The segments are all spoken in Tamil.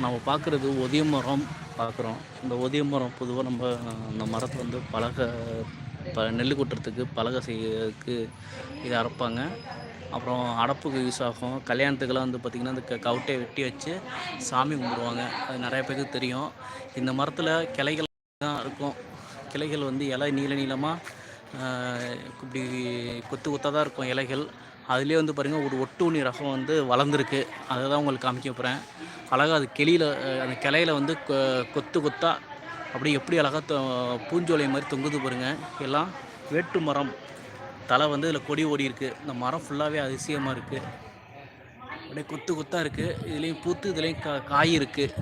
நம்ம பார்க்குறது ஒதிய மரம் பார்க்குறோம். இந்த ஒதிய மரம் பொதுவாக நம்ம அந்த மரத்தை வந்து பலகை ப நெல் கொட்டுறதுக்கு பலகை செய்யறதுக்கு இதை அறுப்பாங்க அப்புறம் அடப்புக்கு யூஸ் ஆகும். கல்யாணத்துக்கெல்லாம் வந்து பார்த்திங்கன்னா இந்த க கவுட்டையை வெட்டி வச்சு சாமி கும்பிடுவாங்க. அது நிறைய பேருக்கு தெரியும். இந்த மரத்தில் கிளைகள் தான் இருக்கும். கிளைகள் வந்து இலை நீள நீளமாக இப்படி கொத்து கொத்தாக தான் இருக்கும் இலைகள். அதுலேயே வந்து பாருங்கள் ஒரு ஒட்டுண்ணி ரகம் வந்து வளர்ந்துருக்கு. அதை தான் உங்களுக்கு காமிக்க போகிறேன் அழகாக அது கெளியில் அந்த கிளையில வந்து கொ கொத்து கொத்தாக அப்படியே எப்படி அழகாக தொ பூஞ்சோலை மாதிரி தொங்குது பாருங்கள் எல்லாம் வேட்டு மரம். தலை வந்து இதில் கொடி ஓடி இருக்குது இந்த மரம் ஃபுல்லாகவே அதிசயமாக இருக்குது அப்படியே கொத்து கொத்தாக இருக்குது இதுலேயும் பூத்து இதுலேயும் கா காய் இருக்குது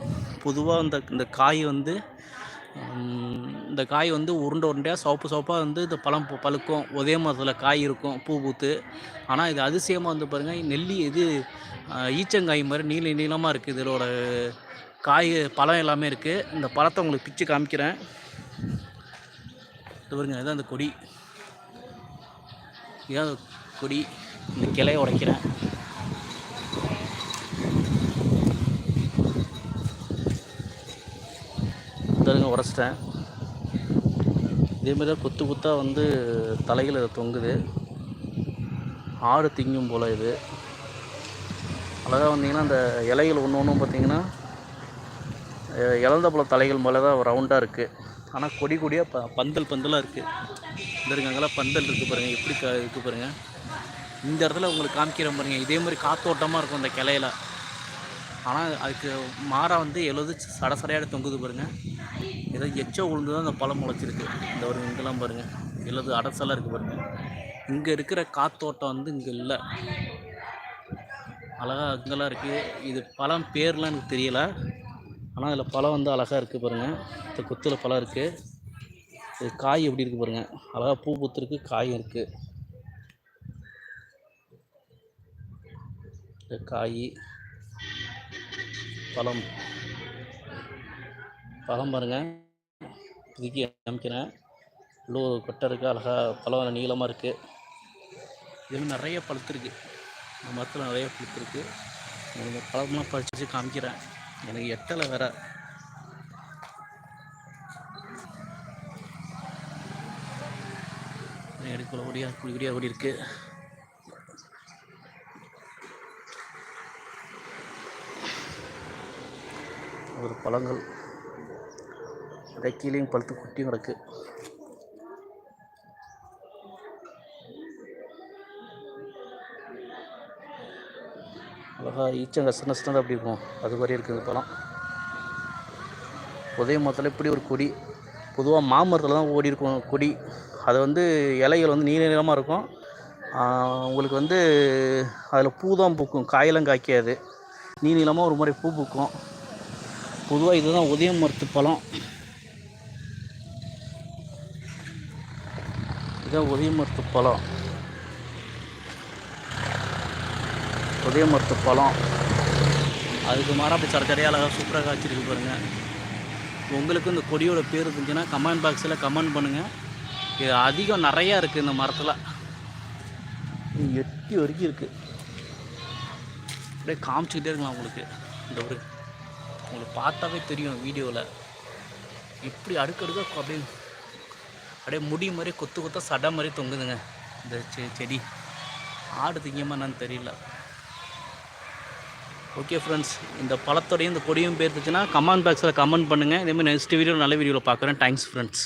பொதுவாக இந்த இந்த காய் வந்து இந்த காய் வந்து உருண்டை உருண்டையாக சிவப்பு சோப்பாக வந்து இந்த பழம் பழுக்கும். ஒரே மரத்தில் காய் இருக்கும் பூ பூத்து. ஆனால் இது அதிசயமாக வந்து பாருங்கள் நெல்லி இது ஈச்சங்காய் மாதிரி நீள நீளமாக இருக்குது இதோட காய் பழம் எல்லாமே இருக்குது இந்த பழத்தை உங்களுக்கு பிச்சு காமிக்கிறேன். இது பாருங்க இதுதான் அந்த கொடி. இதான் கொடி. இந்த கிளையை உடைக்கிறேன். இதங்க உரைச்சிட்டேன் இதேமாரி தான் குத்து குத்தாக வந்து தலைகள் இது தொங்குது. ஆடு திங்கும் போல் இது. அழகாக வந்தீங்கன்னா அந்த இலைகள் ஒன்று ஒன்றும் பார்த்தீங்கன்னா இழந்த இலந்த தலைகள் மேலே தான் ரவுண்டாக இருக்குது ஆனால் கொடி கொடியாக ப பந்தல் பந்தலாக இருக்குது இந்த இருங்க அங்கெல்லாம் பந்தல் இருக்குது பாருங்கள் எப்படி க இருக்குது பாருங்கள் இந்த இடத்துல உங்களுக்கு காமிக்கிற பாருங்கள் இதே மாதிரி காத்தோட்டமாக இருக்கும் இந்த கிளையில ஆனால் அதுக்கு மாறாக வந்து எழுது சட சடையாக தொங்குது பாருங்கள் ஏதோ எச்சோ உளுந்து தான் அந்த பழம் முளைச்சிருக்கு. இந்த ஒரு இங்கெல்லாம் பாருங்கள் எழுது அடசலாக இருக்குது பாருங்கள் இங்கே இருக்கிற காத்தோட்டம் வந்து இங்கே இல்லை. அழகாக அங்கெல்லாம் இருக்குது இது பழம் பேர்லாம் எனக்கு தெரியல. ஆனால் அதில் பழம் வந்து அழகாக இருக்குது பாருங்கள் இந்த குத்தில் பழம் இருக்குது இது காய் எப்படி இருக்குது பாருங்கள் அழகாக பூ பூத்துருக்கு காயும் இருக்குது இந்த காய். பழம். பழம் பாருங்கள் இதுக்கு காமிக்கிறேன் இவ்வளோ கொட்டை இருக்குது அழகாக பழம் நீளமாக இருக்குது இதில் நிறைய பழுத்துருக்கு இந்த மரத்தில் நிறைய பழுத்துருக்கு இந்த பழம்லாம் பறிச்சு காமிக்கிறேன். எனக்கு எட்டலை வேற. எடுக்கல ஓடியா குடி குடியா ஓடி இருக்குது ஒரு பழங்கள். அப்படியே கீழேயும் பழுத்து குட்டியும் கிடக்கு. அழகாக ஈச்சங்க சின்ன சின்னதாக அப்படி இருக்கும். அது மாதிரி இருக்குது இந்த பழம். புதைய மரத்தில் இப்படி ஒரு கொடி. பொதுவாக மாமரத்தில் தான் ஓடி இருக்கும் கொடி. அது வந்து இலைகள் வந்து நீல நீளமாக இருக்கும். உங்களுக்கு வந்து அதில் பூ தான் பூக்கும். காயெல்லாம் காய்க்காது. நீ நீளமாக ஒரு மாதிரி பூ பூக்கும். பொதுவாக இதுதான் உதயம் மரத்து பழம். இதுதான் உதய மரத்து பழம். உதய மரத்து பழம். அதுக்கு மாறாக அப்படி சரச்சரையாக அழகாக சூப்பராக காய்ச்சிருக்கு பாருங்கள் உங்களுக்கு இந்த கொடியோட பேர் இருந்துச்சுன்னா கமெண்ட் பாக்ஸில் கமெண்ட் பண்ணுங்கள் இது அதிகம் நிறையா இருக்குது இந்த மரத்தில். எட்டி வரைக்கும் இருக்குது அப்படியே காமிச்சிக்கிட்டே இருக்கலாம் உங்களுக்கு. இந்த ஒரு உங்களுக்கு பார்த்தாவே தெரியும் வீடியோவில் இப்படி அடுக்கடுக்க அப்படியே அப்படியே முடி மாதிரி கொத்து கொத்த சடை மாதிரி தொங்குதுங்க. இந்த செ செடி. ஆடு திங்கமாக என்னன்னு தெரியல. ஓகே ஃப்ரெண்ட்ஸ் இந்த பழத்தோடையும் இந்த கொடியும் பேர்த்துச்சுன்னா கமெண்ட் பாக்ஸில் கமெண்ட் பண்ணுங்கள் இதேமாதிரி நெக்ஸ்ட் வீடியோ நல்ல வீடியோவில் பார்க்குறேன். Thanks friends